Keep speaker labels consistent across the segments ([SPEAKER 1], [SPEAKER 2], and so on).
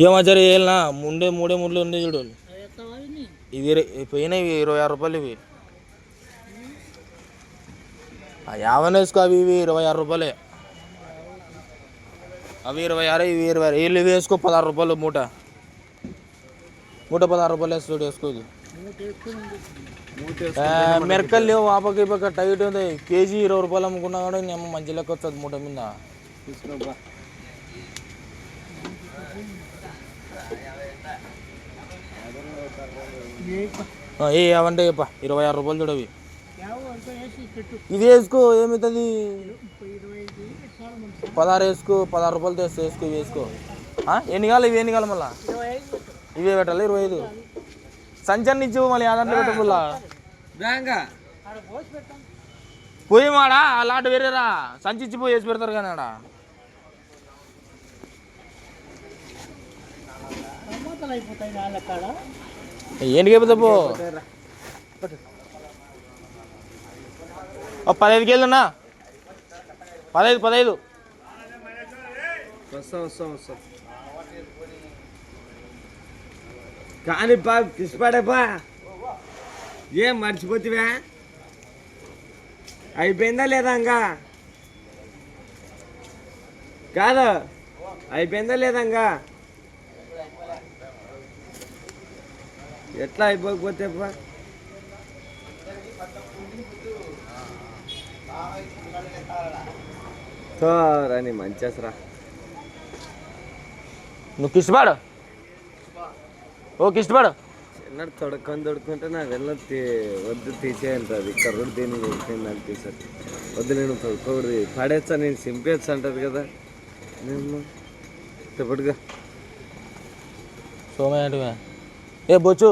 [SPEAKER 1] ఇక మధ్య వెళ్ళినా ముండే మూడే మూడులు ఉంది చూడు. ఇది పోయినాయి ఇరవై ఆరు రూపాయలు ఇవి. ఆ యాభై వేసుకో అవి ఇవి ఇరవై ఆరు రూపాయలే. అవి ఇరవై ఆరు ఇవి ఇరవై ఆరు. వీళ్ళు ఇవి వేసుకో పదహారు రూపాయలు మూట. మూట పదహారు రూపాయలు వేసుకో వేసుకో ఇది. మిరకలు లేవు ఆ పక్క టైట్ ఉంది. కేజీ ఇరవై రూపాయలు అమ్ముకున్నా కూడా నేను మంచి లెక్క వస్తుంది మూట మీద. ఏ అవంటే చెప్ప. ఇరవై ఆరు రూపాయలు చూడవి. ఇది వేసుకో ఏమవుతుంది పదహారు వేసుకో పదహారు రూపాయలు తెస్తే వేసుకో ఇవి వేసుకో. ఎన్ని కావాలి? ఇవి ఎన్ని కావాలి మళ్ళా? ఇవే పెట్టాలి ఇరవై ఐదు. సంచరణ ఇచ్చి మళ్ళీ అదంటే పెట్టకుండా పోయి మాడా అలాంటి వేరేరా. సంచి ఇచ్చి పోయి వేసి పెడతారు కానీ ఆడ. ఏంటికి అయిపోతా పో ఓ పదహైదు కేజీలున్నా పదహైదు పదహైదు.
[SPEAKER 2] వస్తా వస్తా వస్తా. కానీ బా కిసిపాడేపా ఏం మర్చిపోతివా? అయిపోయిందా లేదా ఇంకా కాదు. అయిపోయిందా లేదా ఇంకా ఎట్లా అయిపోకపోతే రాని మంచేసరా
[SPEAKER 1] నువ్వు కిష్టపాడు ఓ కిష్టపాడు
[SPEAKER 2] చిన్నడు తొడకొని తొడుకుంటే నా వెళ్ళ వద్దు తీసేయంటది. కర్రుడు దేని వెళ్ళిపోయింది నాకు తీసారు వద్దు నేను తొడుకోకూడదు పడేస్తా నేను సింపేస్తా అంటది కదా. నేను చెప్పడుగా
[SPEAKER 1] సోమయ్య ఏ బొచ్చు.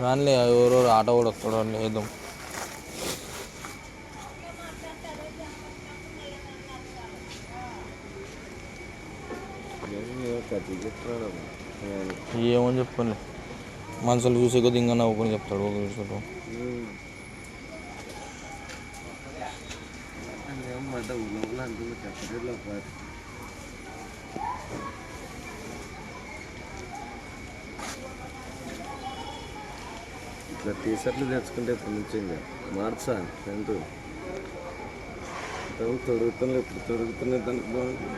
[SPEAKER 1] రానిలే ఎవరో ఆటో కూడా వస్తాడు
[SPEAKER 2] లేదు. ఏదో
[SPEAKER 1] ఏమని చెప్పండి? మనుషులు చూసే కొద్ది ఇంకా నవ్వుకొని చెప్తాడు ఒక చూసాడు
[SPEAKER 2] మాట ఉలవలు అంటుంది కత్తరిలో ఇట్లా టీషర్ట్లు తెచ్చుకుంటే ఇప్పటి నుంచి ఇంకా మార్చా ఫ్రెండ్ తొడుగుతున్నా ఇప్పుడు తొడుగుతున్నా దానికి బాగుంది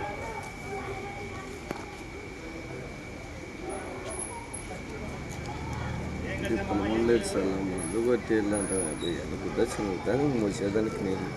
[SPEAKER 2] ఇప్పుడు ముందు సార్ ముందు కొట్టి వెళ్ళంటారు అది గుడ్డ చిన్న మోసేదానికి నేను